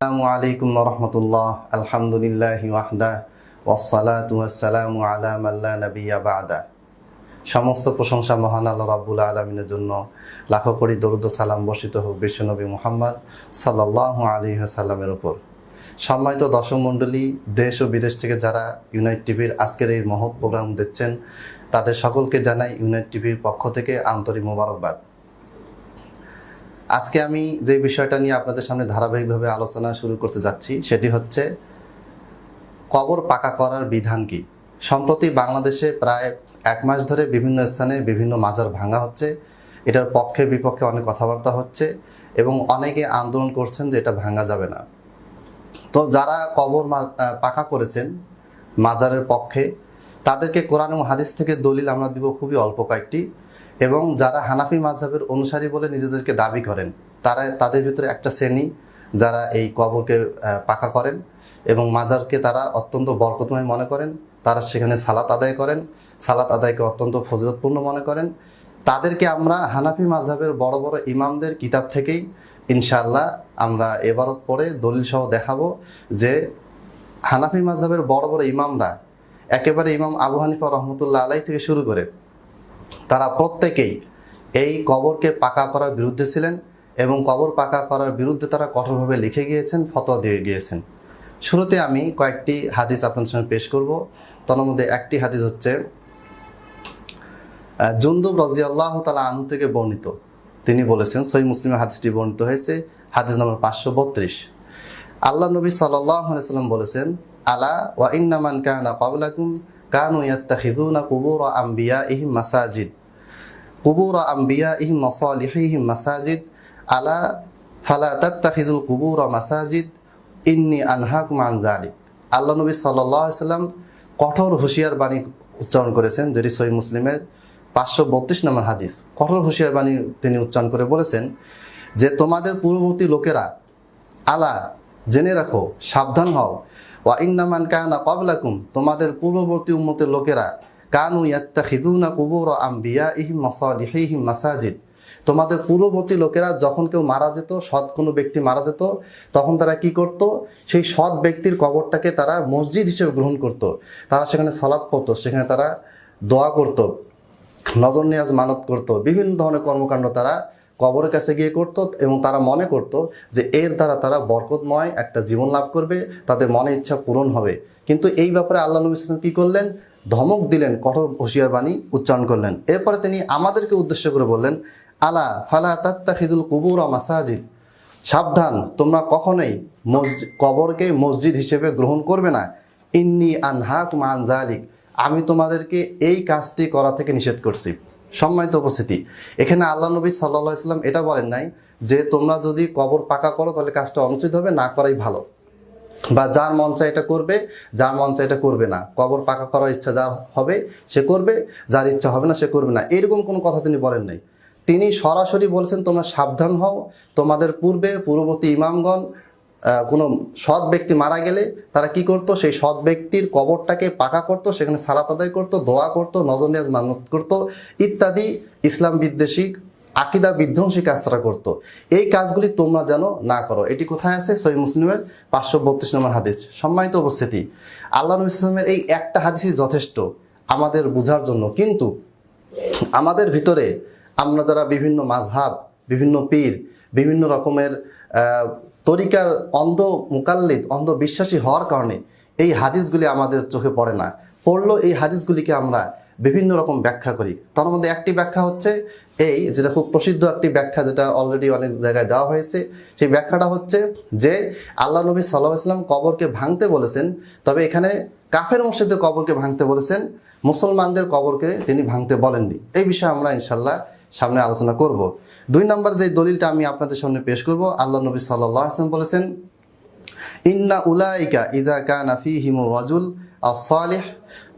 আসসালামু আলাইকুম রহমতুল্লাহ। আলহামদুলিল্লাহ ওয়াহদা ওয়াসসালাতু ওয়াসসালামু আলা মাল্লা নাবিয়া বাদা। সমস্ত প্রশংসা মহান আল্লাহ রাব্বুল আলমিনের জন্য লাখো কোটি দরুদ সালাম বর্ষিত হোক বিশ্বনবী মোহাম্মদ সাল্লাল্লাহু আলাইহি সাল্লামের উপর। সম্মানিত দর্শক মণ্ডলী, দেশ ও বিদেশ থেকে যারা ইউনাইট টিভির আজকের এই মহৎ প্রোগ্রাম দেখছেন, তাদের সকলকে জানাই ইউনাইট টিভির পক্ষ থেকে আন্তরিক মোবারকবাদ। আজকে আমি যে বিষয়টা নিয়ে আপনাদের সামনে ধারাবাহিকভাবে আলোচনা শুরু করতে যাচ্ছি, সেটি হচ্ছে কবর পাকা করার বিধান কি? সম্প্রতি বাংলাদেশে প্রায় এক মাস ধরে বিভিন্ন স্থানে বিভিন্ন মাজার ভাঙা হচ্ছে, এটার পক্ষে বিপক্ষে অনেক কথাবার্তা হচ্ছে এবং অনেকে আন্দোলন করছেন যে এটা ভাঙা যাবে না। তো যারা কবর পাকা করেছেন মাজারের পক্ষে, তাদেরকে কোরআন এবং হাদিস থেকে দলিল আমরা দিব খুবই অল্প কয়েকটি। এবং যারা হানাফি মাঝহাবের অনুসারী বলে নিজেদেরকে দাবি করেন, তারা তাদের ভিতরে একটা শ্রেণি যারা এই কবরকে পাকা করেন এবং মাজারকে তারা অত্যন্ত বরকতময় মনে করেন। তারা সেখানে সালাত আদায় করেন। সালাত আদায়কে অত্যন্ত ফজিলতপূর্ণ মনে করেন। তাদেরকে আমরা হানাফি মাঝহাবের বড় বড় ইমামদের কিতাব থেকেই ইনশাআল্লাহ আমরা এবারত পরে দলিল সহ দেখাবো যে হানাফি মাঝহাবের বড় বড় ইমামরা, একেবারে ইমাম আবু হানিফা রহমতুল্লাহ আলাই থেকে শুরু করে তারা প্রত্যেকেই এই কবরকে পাকা করার বিরুদ্ধে ছিলেন এবং কবর পাকা করার বিরুদ্ধে তারা কঠোরভাবে লিখে গিয়েছেন, ফতোয়া দিয়ে গিয়েছেন। শুরুতে আমি কয়েকটি হাদিস আপনাদের সঙ্গে পেশ করব। তার মধ্যে একটি হাদিস হচ্ছে জুন্দুব রাজি আল্লাহ তালা আনু থেকে বর্ণিত। তিনি বলেছেন সই মুসলিমের হাদিসটি বর্ণিত হয়েছে, হাদিস নম্বর পাঁচশো বত্রিশ। আল্লাহ নবী সাল্লাম বলেছেন, আলা ওয়া ইন্নামান কানা কবলাকুম কানু ইয়াত্তাখিযুনা কুবুর আম্বিয়া ইহিম মাসাজিদ। কুবুর আম্বিয়া ইহিম মসালিহিহিম মাসাজিদ। আলা ফালা তাত্তাখিযুল কুবুর মাসাজিদ। ইন্নি আনহাকুম আন যালিক। আল্লাহ নবী আলাইহি সাল্লাম কঠোর হুঁশিয়ার বাণী উচ্চারণ করেছেন, যেটি সহি মুসলিমের পাঁচশো বত্রিশ নম্বর হাদিস। কঠোর হুঁশিয়ার বাণী তিনি উচ্চারণ করে বলেছেন যে, তোমাদের পূর্ববর্তী লোকেরা, আলা, জেনে রাখো, সাবধান হও ওয়া কানা কবলাকুম তোমাদের পূর্ববর্তী উম্মতের লোকেরা, কানু ইয়াত্তাখিযুনা কুবুর আম্বিয়া ইহিম মাসালিহিহিম মাসাজিদ। তোমাদের পূর্ববর্তী লোকেরা যখন কেউ মারা যেত, সৎ কোনো ব্যক্তি মারা যেত, তখন তারা কি করত? সেই সৎ ব্যক্তির কবরটাকে তারা মসজিদ হিসেবে গ্রহণ করত। তারা সেখানে সলাৎ পড়তো, সেখানে তারা দোয়া করত, নজর নিয়াজ মানত করত, বিভিন্ন ধরনের কর্মকাণ্ড তারা কবরের কাছে গিয়ে করত এবং তারা মনে করত যে এর দ্বারা তারা বরকতময় একটা জীবন লাভ করবে, তাদের মনে ইচ্ছা পূরণ হবে। কিন্তু এই ব্যাপারে আল্লাহ নবী সাল্লাম কি করলেন? ধমক দিলেন, কঠোর হুঁশিয়ার বাণী উচ্চারণ করলেন। এরপরে তিনি আমাদেরকে উদ্দেশ্য করে বললেন, আলা ফালা তাত্তাখিদুল কুবুর মাসাজিদ? সাবধান, তোমরা কখনোই মসজিদ কবরকে মসজিদ হিসেবে গ্রহণ করবে না। ইন্নি আনহাক মান জালিক আমি তোমাদেরকে এই কাজটি করা থেকে নিষেধ করছি। সম্মানিত উপস্থিতি। এখানে আল্লাহ নবী সাল্লাহ ইসলাম এটা বলেন নাই যে তোমরা যদি কবর পাকা করো তাহলে কাজটা অনুচিত হবে, না করাই ভালো। বা যার মন চায় এটা করবে, যার মন চায় এটা করবে না। কবর পাকা করার ইচ্ছা যার হবে, সে করবে, যার ইচ্ছা হবে না, সে করবে না। এরকম কোনো কথা তিনি বলেন নাই। তিনি সরাসরি বলছেন, তোমরা সাবধান হও, তোমাদের পূর্বে পূর্ববর্তী ইমামগণ কোনো সৎ ব্যক্তি মারা গেলে তারা কি করতো? সেই সৎ ব্যক্তির কবরটাকে পাকা করতো, সেখানে সালাত আদায় করতো, দোয়া করত, নজর নিয়াজ মানত করতো, ইত্যাদি ইসলাম বিদ্বেষী আকিদা বিধ্বংসী কাজ তারা করতো। এই কাজগুলি তোমরা যেন না করো। এটি কোথায় আছে? সহি মুসলিমের পাঁচশো বত্রিশ নম্বর হাদিস। সম্মানিত উপস্থিতি, আল্লাহ ইসলামের এই একটা হাদিসই যথেষ্ট আমাদের বোঝার জন্য। কিন্তু আমাদের ভিতরে আমরা যারা বিভিন্ন মাঝহাব বিভিন্ন পীর, বিভিন্ন রকমের তরিকার অন্ধ মুকাল্লিদ, অন্ধ বিশ্বাসী হওয়ার কারণে এই হাদিসগুলি আমাদের চোখে পড়ে না। পড়লেও এই হাদিসগুলিকে আমরা বিভিন্ন রকম ব্যাখ্যা করি। তার মধ্যে একটি ব্যাখ্যা হচ্ছে এই, যেটা খুব প্রসিদ্ধ একটি ব্যাখ্যা যেটা অলরেডি অনেক জায়গায় দেওয়া হয়েছে। সেই ব্যাখ্যাটা হচ্ছে যে, আল্লাহ নবী সাল্লাহ ইসলাম কবরকে ভাঙতে বলেছেন, তবে এখানে কাফের মসজিদে কবরকে ভাঙতে বলেছেন, মুসলমানদের কবরকে তিনি ভাঙতে বলেননি। এই বিষয়ে আমরা ইনশাল্লাহ সামনে আলোচনা করব। দুই নম্বর যে দলিলটা আমি আপনাদের সামনে পেশ করব, আল্লাহ নবী সাল্লাহ আসলাম বলেছেন, ইন্না উলাইকা ইদা কানা ফিহিমু রাজুল আস-সালিহ,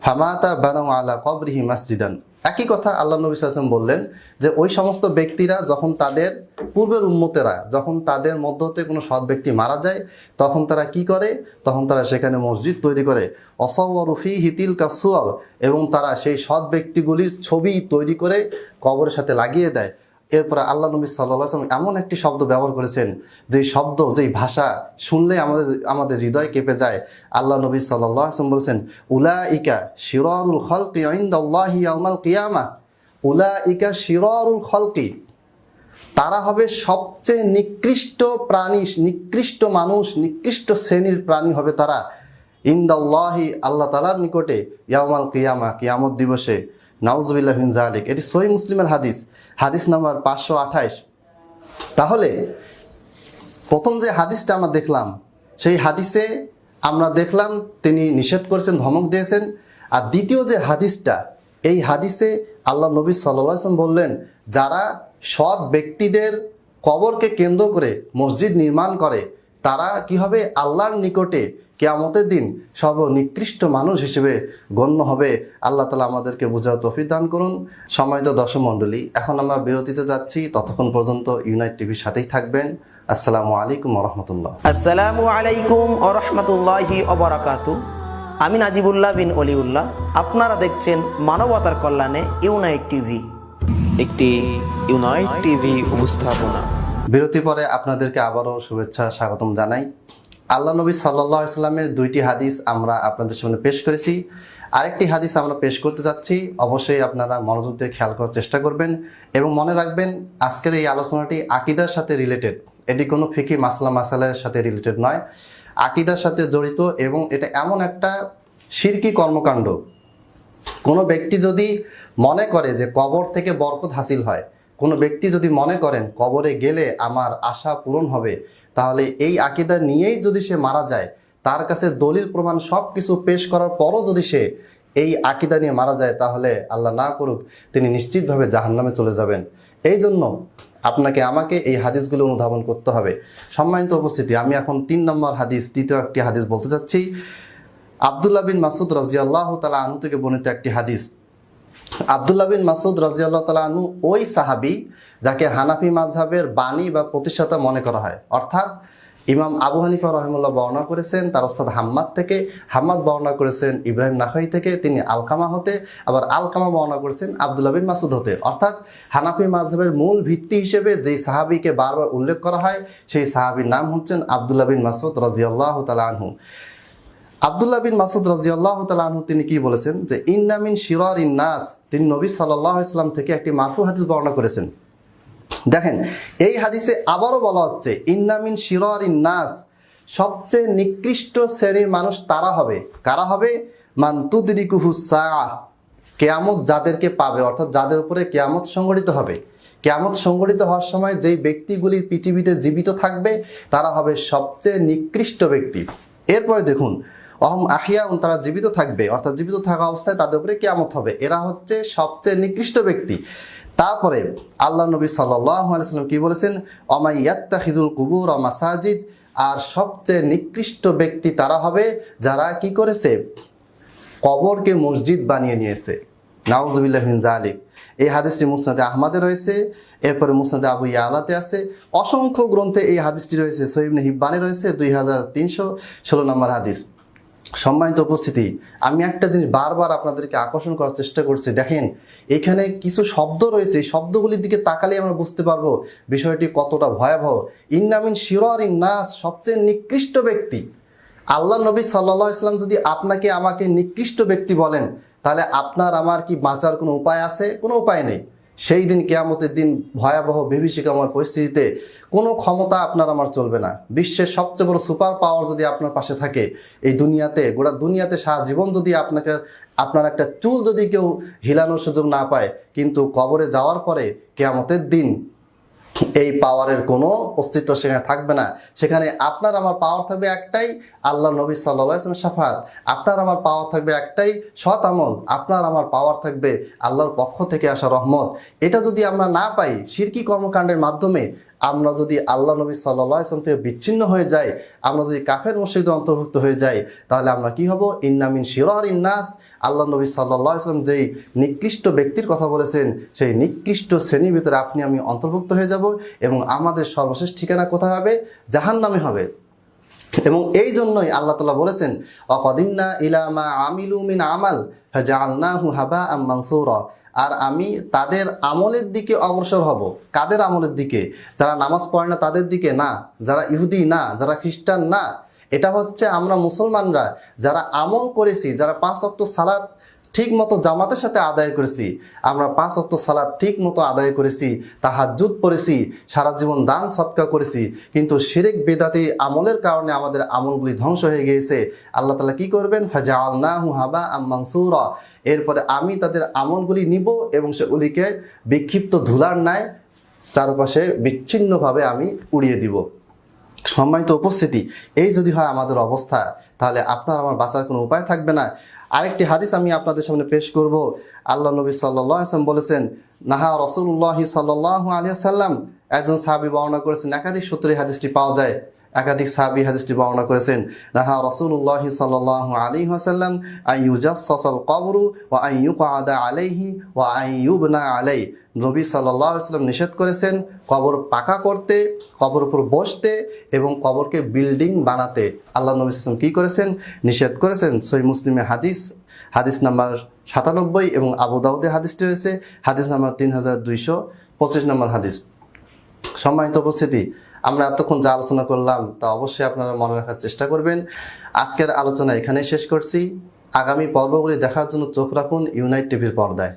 ফামাতা বানাউ আলা কবরিহি মাসজিদান। একই কথা আল্লাহ নবী সাল্লাম বললেন যে, ওই সমস্ত ব্যক্তিরা যখন তাদের পূর্বের উন্মতেরা যখন তাদের মধ্য হতে কোনো সৎ ব্যক্তি মারা যায়, তখন তারা কি করে? তখন তারা সেখানে মসজিদ তৈরি করে। অসওয়ারুফি হিতিল কাসুয়ার এবং তারা সেই সৎ ব্যক্তিগুলির ছবি তৈরি করে কবরের সাথে লাগিয়ে দেয়। এরপরে আল্লাহ নবী সাল্লাহ আসলাম এমন একটি শব্দ ব্যবহার করেছেন, যেই শব্দ, যেই ভাষা শুনলে আমাদের আমাদের হৃদয় কেঁপে যায়। আল্লাহ নবী সাল্লাহ আসলাম বলেছেন উলা ইকা শিরুল খলকি ইয়াউমাল কিয়ামা। উলা ইকা শিরুল খলকি। তারা হবে সবচেয়ে নিকৃষ্ট প্রাণী, নিকৃষ্ট মানুষ, নিকৃষ্ট শ্রেণির প্রাণী হবে তারা। ইন্দাল্লাহি, আল্লাহ তালার নিকটে ইয়ামাল কিয়ামা, কিয়ামত দিবসে। নাউজবিল্লাহ জালিক এটি সহি মুসলিমের হাদিস। হাদিস নাম্বার পাঁচশো আঠাইশ তাহলে, প্রথম যে হাদিসটা আমরা দেখলাম, সেই হাদিসে আমরা দেখলাম তিনি নিষেধ করেছেন, ধমক দিয়েছেন। আর দ্বিতীয় যে হাদিসটা, এই হাদিসে আল্লাহ নবী সাল্লাম বললেন, যারা সৎ ব্যক্তিদের কবরকে কেন্দ্র করে মসজিদ নির্মাণ করে, তারা কি হবে? আল্লাহর নিকটে কেয়ামতের দিন সর্বনিকৃষ্ট মানুষ হিসেবে গণ্য হবে। আল্লাহ তালা আমাদেরকে বোঝার তফিক দান করুন। সময়ত দর্শক মণ্ডলী এখন আমরা বিরতিতে যাচ্ছি। ততক্ষণ পর্যন্ত ইউনাইট টিভির সাথেই থাকবেন। আসসালামু আলাইকুম রহমতুল্লাহ। আসসালামু আলাইকুম আরহামতুল্লাহি অবরাকাতু আমি নাজিবুল্লাহ বিন অলিউল্লাহ। আপনারা দেখছেন মানবতার কল্যাণে ইউনাইট টিভি। একটি ইউনাইট টিভি উপস্থাপনা। বিরতি পরে আপনাদেরকে আবারও শুভেচ্ছা স্বাগতম জানাই। আল্লাহ নবী সাল্লাহ ইসলামের দুইটি হাদিস আমরা আপনাদের সামনে পেশ করেছি। আরেকটি হাদিস আমরা পেশ করতে যাচ্ছি, অবশ্যই আপনারা মনোযোগ দিয়ে খেয়াল করার চেষ্টা করবেন এবং মনে রাখবেন, আজকের এই আলোচনাটি আকিদার সাথে রিলেটেড এটি কোনো ফিকি মাসলা মাসালের সাথে রিলেটেড নয়। আকিদার সাথে জড়িত এবং এটা এমন একটা শিরকি কর্মকাণ্ড। কোনো ব্যক্তি যদি মনে করে যে কবর থেকে বরকত হাসিল হয় কোনো ব্যক্তি যদি মনে করেন কবরে গেলে আমার আশা পূরণ হবে, তাহলে এই আকিদা নিয়েই যদি সে মারা যায়, তার কাছে দলিল প্রমাণ সব কিছু পেশ করার পরও যদি সে এই আকিদা নিয়ে মারা যায়, তাহলে আল্লাহ না করুক, তিনি নিশ্চিতভাবে জাহান্নামে চলে যাবেন। এই জন্য আপনাকে, আমাকে এই হাদিসগুলো অনুধাবন করতে হবে। সম্মানিত উপস্থিতি, আমি এখন তিন নম্বর হাদিস, তৃতীয় একটি হাদিস বলতে চাচ্ছি আবদুল্লাহ বিন মাসুদ রাজিয়াল্লাহ তালা আনু থেকে বর্ণিত একটি হাদিস। আবদুল্লাহ বিন মাসুদ রাজিয়াল্লাহ ওই সাহাবি যাকে হানাফি মাঝহাবের বাণী বা প্রতিষ্ঠাতা মনে করা হয়। অর্থাৎ ইমাম আবু হানিফা রহমুল্লাহ বর্ণনা করেছেন, তার ওস্তাদ হাম্মাদ থেকে, হাম্মাদ বর্ণনা করেছেন, ইব্রাহিম নাখাই থেকে, তিনি আলকামা হতে, আবার আলকামা বর্ণনা করেছেন আবদুল্লাহ বিন মাসুদ হতে। অর্থাৎ হানাফি মাঝহাবের মূল ভিত্তি হিসেবে যেই সাহাবিকে বারবার উল্লেখ করা হয়, সেই সাহাবির নাম হচ্ছেন আবদুল্লাহ বিন মাসুদ রাজিয়াল্লাহ তালা আনহু। আবদুল্লাহ বিন মাসুদ রাজিয়াল্লাহ তালু তিনি কি বলেছেন? যে ইন্নামিন শিরার ইন্নাস তিনি নবী সাল্লাহ ইসলাম থেকে একটি মারফু হাদিস বর্ণনা করেছেন। দেখেন, এই হাদিসে আবারও বলা হচ্ছে ইন্নামিন শিরার ইন্নাস সবচেয়ে নিকৃষ্ট শ্রেণির মানুষ তারা হবে। কারা হবে? মান্তুদিকুহু সাহ কেয়ামত যাদেরকে পাবে, অর্থাৎ যাদের উপরে কেয়ামত সংগঠিত হবে। কেয়ামত সংগঠিত হওয়ার সময় যেই ব্যক্তিগুলি পৃথিবীতে জীবিত থাকবে, তারা হবে সবচেয়ে নিকৃষ্ট ব্যক্তি। এরপরে দেখুন অহম আহিয়া তারা জীবিত থাকবে। অর্থাৎ জীবিত থাকা অবস্থায় তাদের উপরে কেয়ামত হবে। এরা হচ্ছে সবচেয়ে নিকৃষ্ট ব্যক্তি। তারপরে আল্লাহ নবী সাল্লাম কি বলেছেন? অমাইয়াত্তাহিদুল কুবুর মাসাজিদ। আর সবচেয়ে নিকৃষ্ট ব্যক্তি তারা হবে যারা কি করেছে? কবরকে মসজিদ বানিয়ে নিয়েছে। নাউজুবিল্লাহিন জালিক এই হাদিসটি মুসনাদে আহমাদে রয়েছে। এরপরে মুসনাদে আবু ইয়ালাতে আছে। অসংখ্য গ্রন্থে এই হাদিসটি রয়েছে। সহিবনে হিব্বানে রয়েছে। দুই হাজার তিনশো ষোলো নম্বর হাদিস। সম্মানিত উপস্থিতি, আমি একটা জিনিস বারবার আপনাদেরকে আকর্ষণ করার চেষ্টা করছি। দেখেন, এখানে কিছু শব্দ রয়েছে, এই শব্দগুলির দিকে তাকালে আমরা বুঝতে পারব বিষয়টি কতটা ভয়াবহ। ইন্নামিন শিরর ইন্নাস সবচেয়ে নিকৃষ্ট ব্যক্তি। আল্লাহ নবী সাল্লাহ ইসলাম যদি আপনাকে আমাকে নিকৃষ্ট ব্যক্তি বলেন, তাহলে আপনার আমার কি বাঁচার কোনো উপায় আছে? কোনো উপায় নেই। সেই দিন কেয়ামতের দিন ভয়াবহ বিভীষিকাময় পরিস্থিতিতে কোনো ক্ষমতা আপনার আমার চলবে না। বিশ্বের সবচেয়ে বড় সুপার পাওয়ার যদি আপনার পাশে থাকে, এই দুনিয়াতে, গোটা দুনিয়াতে সারা জীবন যদি আপনাকে, আপনার একটা চুল যদি কেউ হিলানোর সুযোগ না পায়, কিন্তু কবরে যাওয়ার পরে কেয়ামতের দিন এই পাওয়ারের কোনো অস্তিত্ব সেখানে থাকবে না। সেখানে আপনার আমার পাওয়ার থাকবে একটাই, আল্লাহ নবী সাল্লাম সাফাত। আপনার আমার পাওয়ার থাকবে একটাই, সৎ আমল। আপনার আমার পাওয়ার থাকবে আল্লাহর পক্ষ থেকে আসা রহমত। এটা যদি আমরা না পাই শিরকি কর্মকাণ্ডের মাধ্যমে আমরা যদি আল্লাহ নবী সাল্লাহ ইসলাম থেকে বিচ্ছিন্ন হয়ে যাই, আমরা যদি কাফের মসজিদে অন্তর্ভুক্ত হয়ে যাই, তাহলে আমরা কি হব? ইন্নামিন শিরর ইন্নাস আল্লাহ নবী সাল্লাহ ইসলাম যেই নিকৃষ্ট ব্যক্তির কথা বলেছেন, সেই নিকৃষ্ট শ্রেণির ভিতরে আপনি, আমি অন্তর্ভুক্ত হয়ে যাব এবং আমাদের সর্বশেষ ঠিকানা কোথায় হবে? জাহান নামে হবে। এবং এই জন্যই আল্লাহ তালা বলেছেন অকদিমনা ইলামা আমিলু মিন আমাল জালনাহু হাবা আম মানসুরা। আর আমি তাদের আমলের দিকে অগ্রসর হব। কাদের আমলের দিকে? যারা নামাজ পড়ে না তাদের দিকে না। যারা ইহুদি না, যারা খ্রিস্টান না। এটা হচ্ছে আমরা মুসলমানরা যারা আমল করেছি, যারা পাঁচ অক্ট সালাদ ঠিক মতো জামাতের সাথে আদায় করেছি, আমরা পাঁচ অক্ট সালাদ ঠিক মতো আদায় করেছি, তাহাজ্জুদ পড়েছি, সারা জীবন দান সৎকা করেছি, কিন্তু শিরেক, বেদাতি আমলের কারণে আমাদের আমলগুলি ধ্বংস হয়ে গিয়েছে। আল্লাহ তালা কি করবেন? ফাজা আল্লাহু হাবা আম্মানসুরা এরপরে আমি তাদের আমলগুলি নিব এবং সেগুলিকে বিক্ষিপ্ত ধুলার ন্যায় চারপাশে বিচ্ছিন্নভাবে আমি উড়িয়ে দিব। সম্মানিত উপস্থিতি, এই যদি হয় আমাদের অবস্থা, তাহলে আপনার আমার বাঁচার কোনো উপায় থাকবে না। আরেকটি হাদিস আমি আপনাদের সামনে পেশ করব। আল্লাহ নবী সাল্লাহ আসলাম বলেছেন, নাহা রসুল্লাহি সাল্লাহ আলিয়া সাল্লাম একজন সাহাবি বর্ণনা করেছেন, একাধিক সূত্রে হাদিসটি পাওয়া যায়। একাধিক সাহাবি হাদিসটি বর্ণনা করেছেন, নাহা রসুল্লাহ সাল্লাহ আলী হাসাল্লাম আইয়ুজাসল কবরু ও আইয়ুকাদা আলাইহি ও আইয়ুবনা আলাই নবী সাল্লাম নিষেধ করেছেন কবর পাকা করতে, কবর উপর বসতে এবং কবরকে বিল্ডিং বানাতে। আল্লাহ নবী সাল্লাম কী করেছেন? নিষেধ করেছেন। সই মুসলিমে হাদিস হাদিস নাম্বার সাতানব্বই এবং আবু দাউদে হাদিসটি রয়েছে, হাদিস নাম্বার তিন হাজার দুইশো পঁচিশ নম্বর হাদিস। সম্মানিত উপস্থিতি আমরা এতক্ষণ যা আলোচনা করলাম তা অবশ্যই আপনারা মনে রাখার চেষ্টা করবেন। আজকের আলোচনা এখানেই শেষ করছি। আগামী পর্বগুলি দেখার জন্য চোখ রাখুন ইউনাইট টিভির পর্দায়।